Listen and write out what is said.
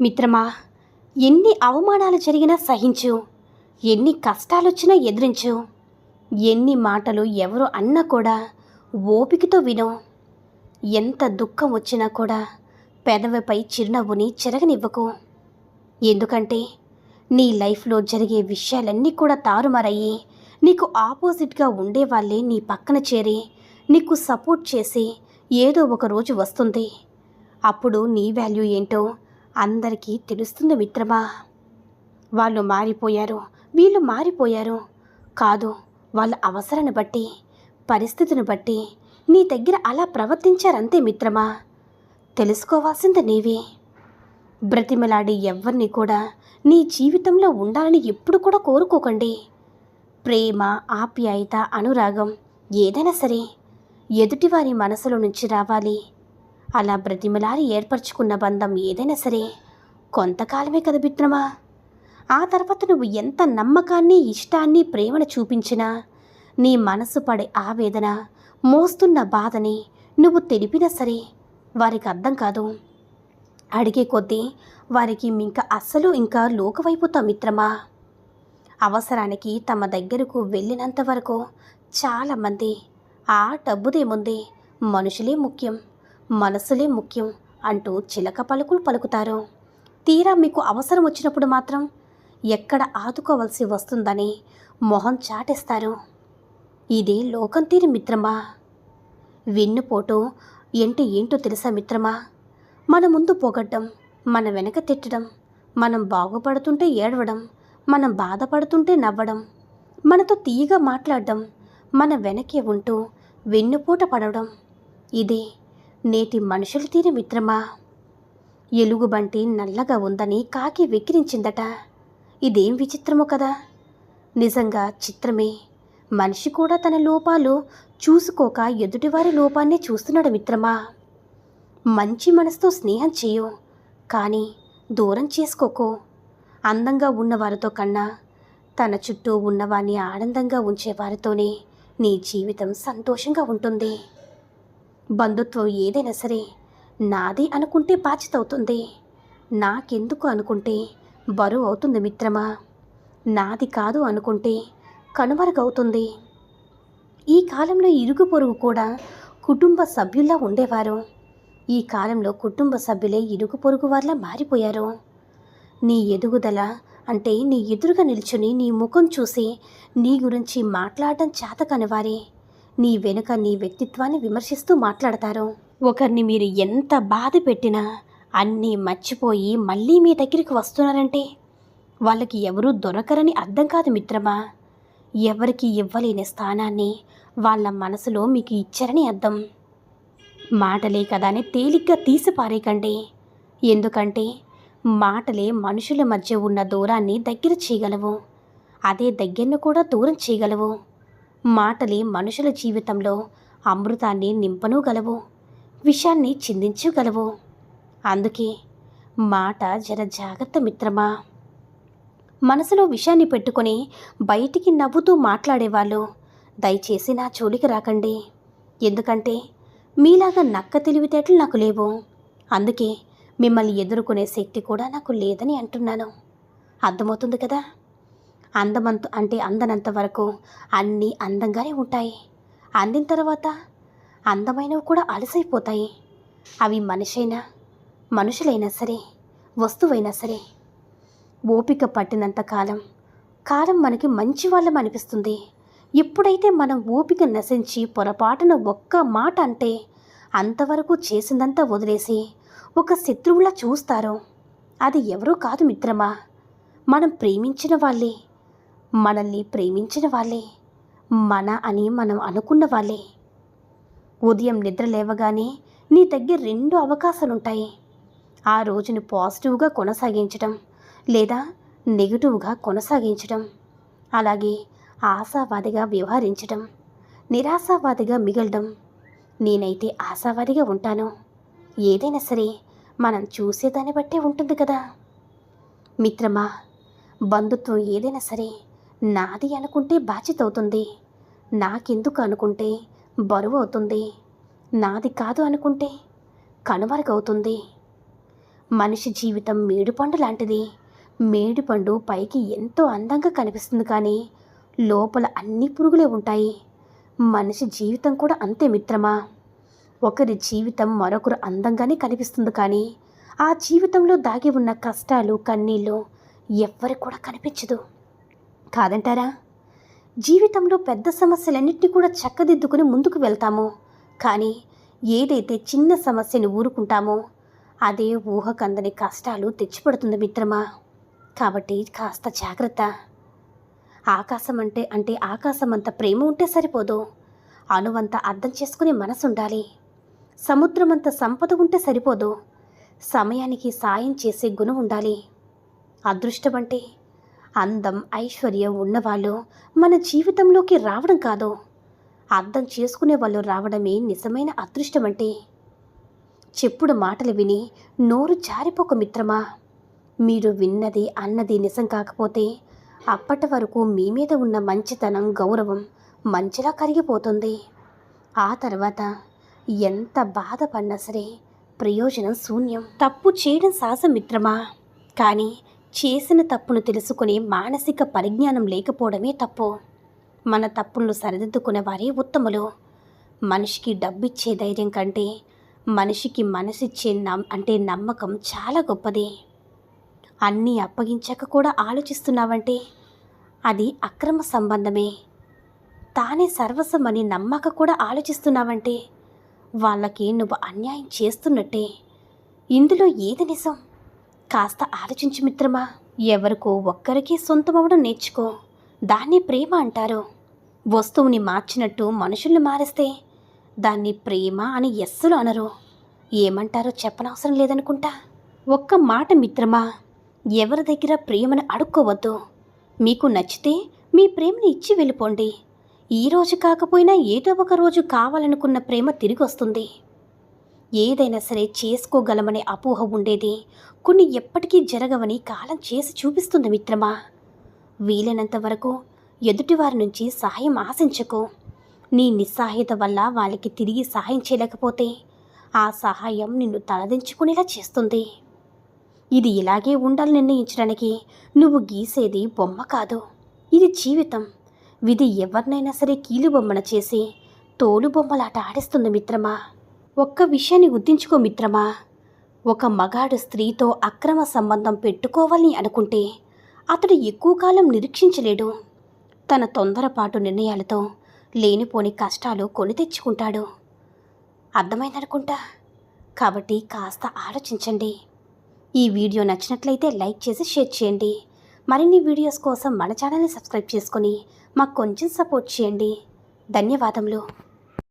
మిత్రమా ఎన్ని అవమానాలు జరిగినా సహించు. ఎన్ని కష్టాలొచ్చినా ఎదిరించు. ఎన్ని మాటలు ఎవరు అన్నా కూడా ఓపికతో విను. ఎంత దుఃఖం వచ్చినా కూడా పెదవిపై చిరునవ్వుని చెరగనివ్వకు. ఎందుకంటే నీ లైఫ్లో జరిగే విషయాలన్నీ కూడా తారుమారయ్యి నీకు ఆపోజిట్గా ఉండేవాళ్ళే నీ పక్కన చేరి నీకు సపోర్ట్ చేసి ఏదో ఒక రోజు వస్తుంది. అప్పుడు నీ వాల్యూ ఏంటో అందరికీ తెలుస్తుంది మిత్రమా. వాళ్ళు మారిపోయారు. వీళ్ళు మారిపోయారు. కాదు వాళ్ళ అవసరాన్ని బట్టి పరిస్థితిని బట్టి నీ దగ్గర అలా ప్రవర్తించారంతే మిత్రమా. తెలుసుకోవాల్సింది నీవే. బ్రతిమలాడి ఎవరిని కూడా నీ జీవితంలో ఉండాలని ఎప్పుడు కూడా కోరుకోకండి. ప్రేమ ఆప్యాయత అనురాగం ఏదైనా సరే ఎదుటివారి మనసులో నుంచి రావాలి. అలా బ్రతిమలారి ఏర్పరచుకున్న బంధం ఏదైనా సరే కొంతకాలమే కదా మిత్రమా ఆ తర్వాత నువ్వు ఎంత నమ్మకాన్ని ఇష్టాన్ని ప్రేమను చూపించినా నీ మనసు పడే ఆవేదన మోస్తున్న బాధని నువ్వు తెలిపినా సరే వారికి అర్థం కాదు. అడిగే కొద్దీ వారికి ఇంకా అస్సలు ఇంకా లోకవైపుతా మిత్రమా? అవసరానికి తమ దగ్గరకు వెళ్ళినంత వరకు చాలామంది ఆ డబ్బుదేముంది మనుషులే ముఖ్యం. మనసులే ముఖ్యం అంటూ చిలక పలుకులు పలుకుతారు. తీరా మీకు అవసరం వచ్చినప్పుడు మాత్రం ఎక్కడ ఆదుకోవలసి వస్తుందని మొహం చాటేస్తారు. ఇదే లోకం తీరి మిత్రమా? వెన్నుపోటు ఏంటి ఏంటో తెలుసా మిత్రమా? మన ముందు పొగడ్డం మన వెనక తిట్టడం మనం బాగుపడుతుంటే ఏడవడం మనం బాధపడుతుంటే నవ్వడం మనతో తీయగా మాట్లాడడం మన వెనకే ఉంటూ వెన్నుపూట పడడం ఇదే నేటి మనుషులు తీరి మిత్రమా? ఎలుగుబంటి నల్లగా ఉందని కాకి వెక్కిరించిందట. ఇదేం విచిత్రమో కదా? నిజంగా చిత్రమే. మనిషి కూడా తన లోపాలు చూసుకోక ఎదుటివారి లోపాన్నే చూస్తున్నాడు మిత్రమా? మంచి మనసుతో స్నేహం చేయు. కానీ దూరం చేసుకోకు. అందంగా ఉన్నవారితో కన్నా తన చుట్టూ ఉన్నవారిని ఆనందంగా ఉంచే వారితోనే నీ జీవితం సంతోషంగా ఉంటుంది. బంధుత్వం ఏదైనా సరే నాది అనుకుంటే బాధ్యత అవుతుంది నాకెందుకు అనుకుంటే బరువు అవుతుంది మిత్రమా? నాది కాదు అనుకుంటే కనుమరుగవుతుంది. ఈ కాలంలో ఇరుగు పొరుగు కూడా కుటుంబ సభ్యుల్లా ఉండేవారు. ఈ కాలంలో కుటుంబ సభ్యులే ఇరుగు పొరుగు వారిలా మారిపోయారు. నీ ఎదుగుదల అంటే నీ ఎదురుగా నిల్చుని నీ ముఖం చూసి నీ గురించి మాట్లాడడం చేత కనివారే నీ వెనుక నీ వ్యక్తిత్వాన్ని విమర్శిస్తూ మాట్లాడతారు. ఒకరిని మీరు ఎంత బాధ పెట్టినా అన్నీ మర్చిపోయి మళ్ళీ మీ దగ్గరికి వస్తున్నారంటే వాళ్ళకి ఎవరూ దొరకరని అర్థం కాదు మిత్రమా. ఎవరికి ఇవ్వలేని స్థానాన్ని వాళ్ళ మనసులో మీకు ఇచ్చారని అర్థం. మాటలే కదా అని తేలిగ్గా తీసిపారేకండి ఎందుకంటే మాటలే మనుషుల మధ్య ఉన్న దూరాన్ని దగ్గర చేయగలవు. అదే దగ్గరను కూడా దూరం చేయగలవు. మాటలే మనుషుల జీవితంలో అమృతాన్ని నింపనూగలవు విషాన్ని చిందించగలవు. అందుకే మాట జర జాగ్రత్త మిత్రమా. మనసులో విషయాన్ని పెట్టుకొని బయటికి నవ్వుతూ మాట్లాడేవాళ్ళు దయచేసి నా జోలికి రాకండి. ఎందుకంటే మీలాగా నక్క తెలివితేటలు నాకు లేవు. అందుకే మిమ్మల్ని ఎదుర్కొనే శక్తి కూడా నాకు లేదని అంటున్నాను. అర్థమవుతుంది కదా? అందమంత అంటే అందనంత వరకు అన్నీ అందంగానే ఉంటాయి. అందిన తర్వాత అందమైనవి కూడా అలసైపోతాయి. అవి మనిషైనా మనుషులైనా సరే వస్తువైనా సరే. ఓపిక పట్టినంత కాలం కాలం మనకి మంచి వాళ్ళం అనిపిస్తుంది. ఎప్పుడైతే మనం ఓపిక నశించి పొరపాటున ఒక్క మాట అంటే అంతవరకు చేసిందంతా వదిలేసి ఒక శత్రువులా చూస్తారు అది ఎవరూ కాదు మిత్రమా? మనం ప్రేమించిన వాళ్ళే మనల్ని ప్రేమించిన వాళ్ళే. మన అని మనం అనుకున్న వాళ్ళే. ఉదయం నిద్ర లేవగానే నీ దగ్గర రెండు అవకాశాలుంటాయి. ఆ రోజును పాజిటివ్గా కొనసాగించడం లేదా నెగిటివ్గా కొనసాగించడం అలాగే ఆశావాదిగా వ్యవహరించడం నిరాశావాదిగా మిగలడం. నేనైతే ఆశావాదిగా ఉంటాను. ఏదైనా సరే మనం చూసేదాన్ని బట్టే ఉంటుంది కదా. మిత్రమా బంధుత్వం ఏదైనా సరే నాది అనుకుంటే బాధ్యత అవుతుంది నాకెందుకు అనుకుంటే బరువు అవుతుంది. నాది కాదు అనుకుంటే కనుమరుగవుతుంది. మనిషి జీవితం మేడిపండు లాంటిది. మేడిపండు పైకి ఎంతో అందంగా కనిపిస్తుంది కానీ లోపల అన్ని పురుగులే ఉంటాయి. మనిషి జీవితం కూడా అంతే మిత్రమా? ఒకరి జీవితం మరొకరు అందంగానే కనిపిస్తుంది కానీ ఆ జీవితంలో దాగి ఉన్న కష్టాలు కన్నీళ్ళు ఎవ్వరికి కూడా కనిపించదు. కాదంటారా? జీవితంలో పెద్ద సమస్యలన్నింటినీ కూడా చక్కదిద్దుకుని ముందుకు వెళ్తామో. కానీ ఏదైతే చిన్న సమస్యను ఊరుకుంటామో అదే ఊహకందని కష్టాలు తెచ్చిపెడుతుంది మిత్రమా. కాబట్టి కాస్త జాగ్రత్త. ఆకాశం అంటే అంటే ఆకాశం అంత ప్రేమ ఉంటే సరిపోదు. అణువంత అర్థం చేసుకునే మనసు ఉండాలి. సముద్రం అంత సంపద ఉంటే సరిపోదు. సమయానికి సాయం చేసే గుణం ఉండాలి. అదృష్టం అంటే అందం ఐశ్వర్యం ఉన్నవాళ్ళు మన జీవితంలోకి రావడం కాదు. అర్థం చేసుకునే వాళ్ళు రావడమే నిజమైన అదృష్టం అంటే. చెప్పుడు మాటలు విని నోరు జారిపోక మిత్రమా? మీరు విన్నది అన్నది నిజం కాకపోతే అప్పటి వరకు మీ మీద ఉన్న మంచితనం గౌరవం మంచిలా కరిగిపోతుంది. ఆ తర్వాత ఎంత బాధపడినా సరే ప్రయోజనం శూన్యం. తప్పు చేయడం సాహసం మిత్రమా? కానీ చేసిన తప్పును తెలుసుకునే మానసిక పరిజ్ఞానం లేకపోవడమే తప్పు. మన తప్పులను సరిదిద్దుకునే వారే ఉత్తములు. మనిషికి డబ్బిచ్చే ధైర్యం కంటే మనిషికి మనసిచ్చే నమ్ అంటే నమ్మకం చాలా గొప్పది. అన్నీ అప్పగించాక కూడా ఆలోచిస్తున్నావంటే అది అక్రమ సంబంధమే. తానే సర్వస్వమని నమ్మక కూడా ఆలోచిస్తున్నావంటే వాళ్ళకి నువ్వు అన్యాయం చేస్తున్నట్టే. ఇందులో ఏది నిజం? కాస్త ఆలోచించు మిత్రమా ఎవరికో ఒక్కరికి సొంతమవడం నేర్చుకో. దాన్ని ప్రేమ అంటారు. వస్తువుని మార్చినట్టు మనుషుల్ని మారిస్తే దాన్ని ప్రేమ అని ఎస్సులు అనరు. ఏమంటారో చెప్పనవసరం లేదనుకుంటా. ఒక్క మాట మిత్రమా ఎవరి దగ్గర ప్రేమను అడుక్కోవద్దు. మీకు నచ్చితే మీ ప్రేమని ఇచ్చి వెళ్ళిపోండి. ఈ రోజు కాకపోయినా ఏదో ఒక రోజు కావాలనుకున్న ప్రేమ తిరిగి వస్తుంది ఏదైనా సరే చేసుకోగలమనే అపోహ ఉండేది. కొన్ని ఎప్పటికీ జరగవని కాలం చేసి చూపిస్తుంది మిత్రమా. వీలైనంత వరకు ఎదుటివారి నుంచి సహాయం ఆశించకు. నీ నిస్సహాయత వల్ల వాళ్ళకి తిరిగి సహాయం చేయలేకపోతే ఆ సహాయం నిన్ను తలదించుకునేలా చేస్తుంది. ఇది ఇలాగే ఉండాలని నిర్ణయించడానికి నువ్వు గీసేది బొమ్మ కాదు. ఇది జీవితం. విధి ఎవరినైనా సరే కీలుబొమ్మన చేసి తోలు బొమ్మలాట ఆడిస్తుంది మిత్రమా. ఒక్క విషయాన్ని గుర్తించుకో మిత్రమా? ఒక మగాడు స్త్రీతో అక్రమ సంబంధం పెట్టుకోవాలని అనుకుంటే అతడు ఎక్కువ కాలం నిరీక్షించలేడు. తన తొందరపాటు నిర్ణయాలతో లేనిపోని కష్టాలు కొని తెచ్చుకుంటాడు. అర్థమైందనుకుంటా? కాబట్టి కాస్త ఆలోచించండి. ఈ వీడియో నచ్చినట్లయితే లైక్ చేసి షేర్ చేయండి. మరిన్ని వీడియోస్ కోసం మన ఛానల్ని సబ్స్క్రైబ్ చేసుకొని మాకు కొంచెం సపోర్ట్ చేయండి. ధన్యవాదములు.